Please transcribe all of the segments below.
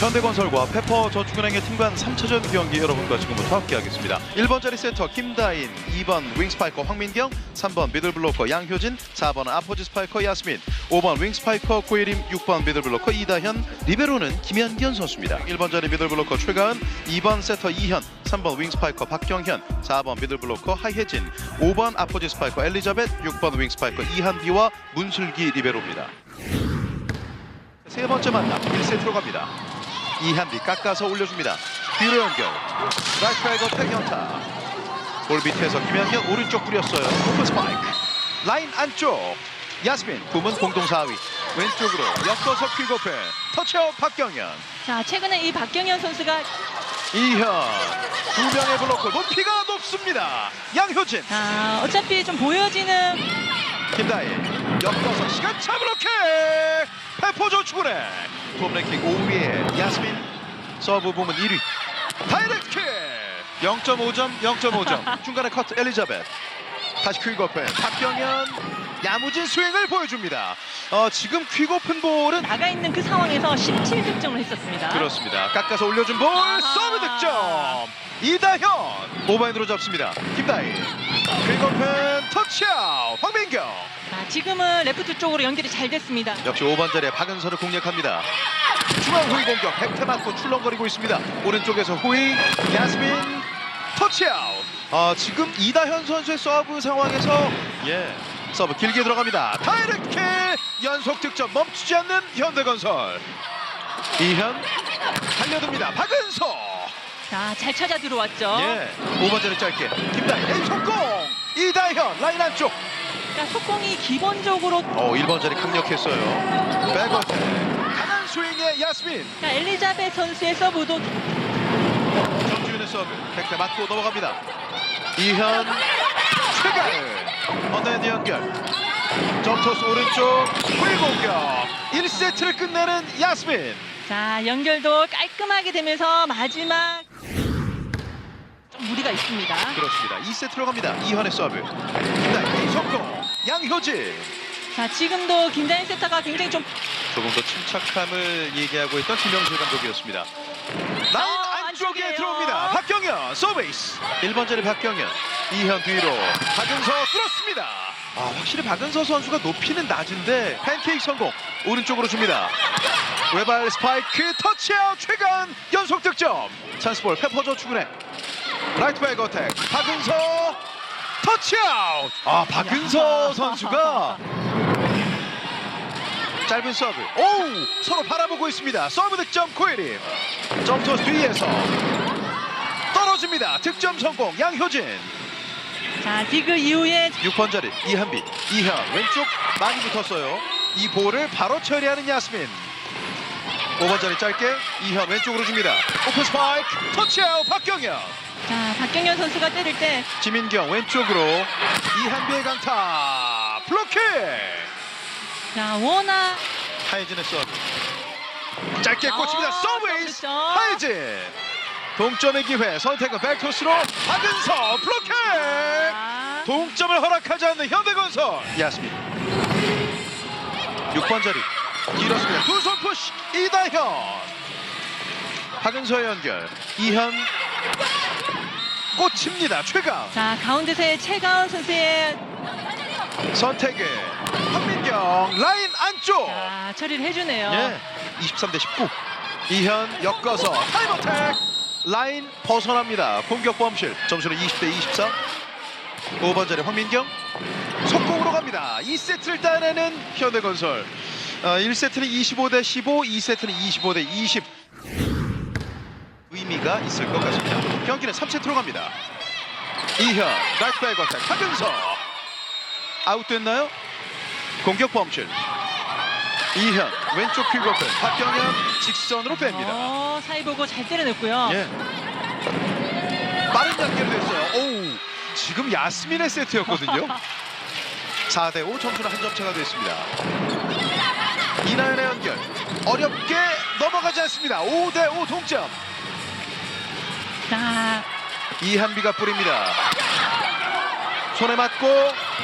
현대건설과 페퍼 저축은행의 팀간 3차전 경기 여러분과 지금부터 함께하겠습니다. 1번 자리 세터 김다인, 2번 윙스파이커 황민경, 3번 미들블로커 양효진, 4번 아포지 스파이커 야스민, 5번 윙스파이커 고예림, 6번 미들블로커 이다현, 리베로는 김현기현 선수입니다. 1번 자리 미들블로커 최가은, 2번 세터 이현, 3번 윙스파이커 박경현, 4번 미들블로커 하혜진, 5번 아포지 스파이커 엘리자벳, 6번 윙스파이커 이한비와 문슬기 리베로입니다. 세 번째 만남 1세트로 갑니다. 이한비 깎아서 올려줍니다. 뒤로 연결. 라이트라이거 태경타. 볼 밑에서 김현경 오른쪽 뿌렸어요. 오픈 스파이크. 라인 안쪽. 야스민 부문 공동 4위. 왼쪽으로 엮어서 퀵오펜. 터치아웃 박경현. 자, 최근에 이 박경현 선수가 이현. 두 명의 블로커 높이가 높습니다. 양효진. 아, 어차피 좀 보여지는 김다희. 엮어서 시간 차 블로킹. 페포조 추구네. 톱랭킹 5위에 야스민. 서브 부문 1위. 다이렉트 킥. 0.5점, 0.5점. 중간에 커트 엘리자벳. 다시 퀵오펜. 박경현. 야무진 스윙을 보여줍니다. 어, 지금 퀵오픈 볼은 나가 있는 그 상황에서 17득점을 했었습니다. 그렇습니다. 깎아서 올려준 볼. 서브 득점. 이다현 오바인드로 잡습니다. 김다희 퀵오펜 터치아웃 황민경 자, 지금은 레프트 쪽으로 연결이 잘 됐습니다. 역시 5번 자리에 박은서를 공략합니다. 중앙 후위 공격 백태 맞고 출렁거리고 있습니다. 오른쪽에서 후위 야스민 터치아웃. 아 지금 이다현 선수의 서브 상황에서 예 서브 길게 들어갑니다. 다이렉트 킥 연속 득점 멈추지 않는 현대건설. 이현 달려듭니다. 박은서. 자, 잘 찾아 들어왔죠. 예 5번 자리 짧게. 김다희 왼손공! 이다현 라인 안쪽. 그러니까 속공이 기본적으로 어 1번 자리 강력했어요. 백어택 강한 스윙의 야스민. 그러니까 엘리자베 선수의 서브도 정지윤의 서브. 백대 맞고 넘어갑니다. 이현 최가을. 언더핸드 연결. 점토스 오른쪽. 불공격. 1세트를 끝내는 야스민. 자, 연결도 깔끔하게 되면서 마지막 좀 무리가 있습니다. 그렇습니다. 2세트로 갑니다. 이현의 서브. 김다희 속공 양효진. 자, 지금도 김다인 세터가 굉장히 좀 조금 더 침착함을 얘기하고 있던 김영실 감독이었습니다. 라인 아, 안쪽에 안쪽이에요. 들어옵니다. 박경현 서베이스. 1번 자리 박경현. 이현 뒤로 박은서 뚫었습니다. 아 확실히 박은서 선수가 높이는 낮은데 팬케이크 성공. 오른쪽으로 줍니다. 외발 스파이크 터치아웃 최강 연속 득점. 찬스볼 페퍼저 추구네 라이트 백 어택. 박은서 터치아웃. 아 박은서 야. 선수가 짧은 서브. 오우 서로 바라보고 있습니다. 서브 득점 코에림 점토스 뒤에서 떨어집니다. 득점 성공. 양효진. 자, 디그 이후에 6번 자리 이한비 이현. 왼쪽 많이 붙었어요. 이 볼을 바로 처리하는 야스민 5번 자리 짧게 이현 왼쪽으로 줍니다. 오픈 스파이크 터치아웃 박경현. 자, 박경현 선수가 때릴 때 지민경 왼쪽으로 이한비의 강타 블로킹! 자, 워낙 하이진의 서브. 짧게 꽂힙니다. 아, 서브에이스 득점. 하이진. 동점의 기회 선택은 백토스로 박은서 블로킹! 아, 동점을 허락하지 않는 현대건설. 야스민 6번 자리 길었습니다. 두 손 푸시 이다현. 박은서의 연결 이현. 꽂힙니다. 최강. 자, 가운데서의 최가은 선수의 선택에 황민경 라인 안쪽. 자, 처리를 해주네요. 예 23 대 19 이현 엮어서 타임어택. 라인 벗어납니다. 공격 범실. 점수는 20 대 24 5번 자리 황민경. 속공으로 갑니다. 2세트를 따내는 현대건설 어, 1세트는 25 대 15 2세트는 25 대 20 의미가 있을 것 같습니다. 경기는 3세트로 갑니다. 이현 라이트 백 어택 박은서. 아웃됐나요? 공격 범실. 이현 왼쪽 퀵오펜 박경현 직선으로 뺍니다. 어, 사이 보고 잘 때려냈고요. 예. 빠른 연결이 됐어요. 오우 지금 야스민의 세트였거든요. 4 대 5 점수는 한 점 차가 됐습니다 이나연의 연결 어렵게 넘어가지 않습니다 5대 5 동점 자, 이한비가 뿌립니다 손에 맞고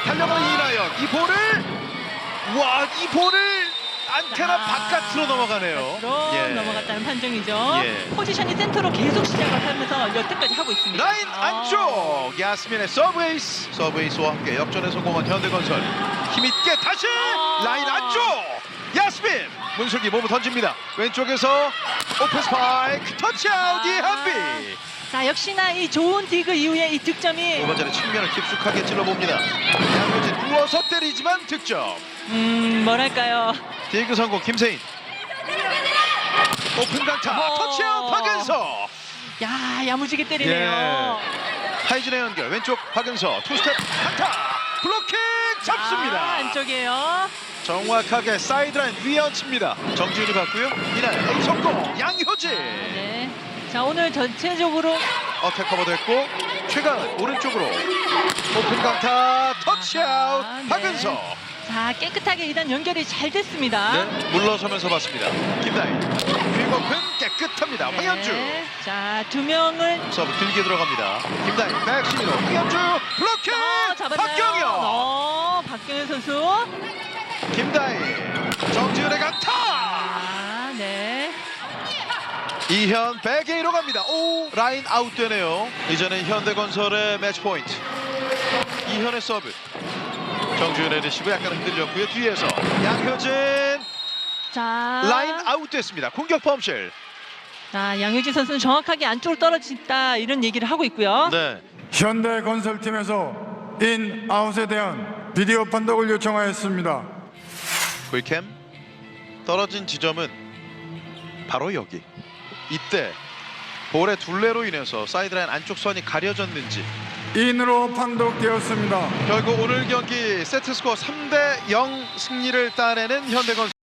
달려가는 이나연 이 볼을 와 이 볼을 안테나 아, 바깥으로 넘어가네요. 바깥으로 예. 넘어갔다는 판정이죠. 예. 포지션이 센터로 계속 시작을 하면서 여태까지 하고 있습니다. 라인 아. 안쪽 야스민의 서브에이스 서브에이스와 함께 역전에 성공한 현대건설 힘있게 다시 아. 라인 안쪽 야스민! 문슬기 몸을 던집니다. 왼쪽에서 오픈 스파이크 터치아웃 아. 이한비! 자 역시나 이 좋은 디그 이후에 이 득점이 두 번째는 측면을 깊숙하게 찔러봅니다. 양효진 누워서 때리지만 득점. 음 뭐랄까요? 디그 성공 김세인. 오픈 강타. 터치아웃 박은서. 야 야무지게 때리네요. 하이진의 연결 왼쪽 박은서 투스텝 강타. 블로킹 잡습니다. 아, 안쪽이에요. 정확하게 사이드라인 위에 얹힙니다. 정지훈이 받고요. 이날 A 성공 양효진 네. 자 오늘 전체적으로 어택 커버 됐고 최강은 오른쪽으로 오픈 강타 터치아웃 아, 네. 박은서 자 깨끗하게 일단 연결이 잘 됐습니다. 네, 물러서면서 봤습니다. 김다희 휘거픈 깨끗합니다. 네. 황현주 자두 명을 서브 길게 들어갑니다. 김다희 백시미로 황현주 블로킹 어? 박경영 어, 박경현 선수. 김다희 정지훈의 강타 아, 네. 이현 100에 1로 갑니다. 오 라인 아웃되네요. 이제는 현대건설의 매치 포인트. 이현의 서브. 정주현의 리시브 약간 흔들렸고요. 뒤에서 양효진 자, 라인 아웃됐습니다. 공격 범실. 자 양효진 선수는 정확하게 안쪽으로 떨어진다 이런 얘기를 하고 있고요. 네. 현대건설팀에서 인 아웃에 대한 비디오 판독을 요청하였습니다. 굴캠 떨어진 지점은 바로 여기. 이때 볼의 둘레로 인해서 사이드라인 안쪽 선이 가려졌는지 인으로 판독되었습니다. 결국 오늘 경기 세트 스코어 3대 0 승리를 따내는 현대건설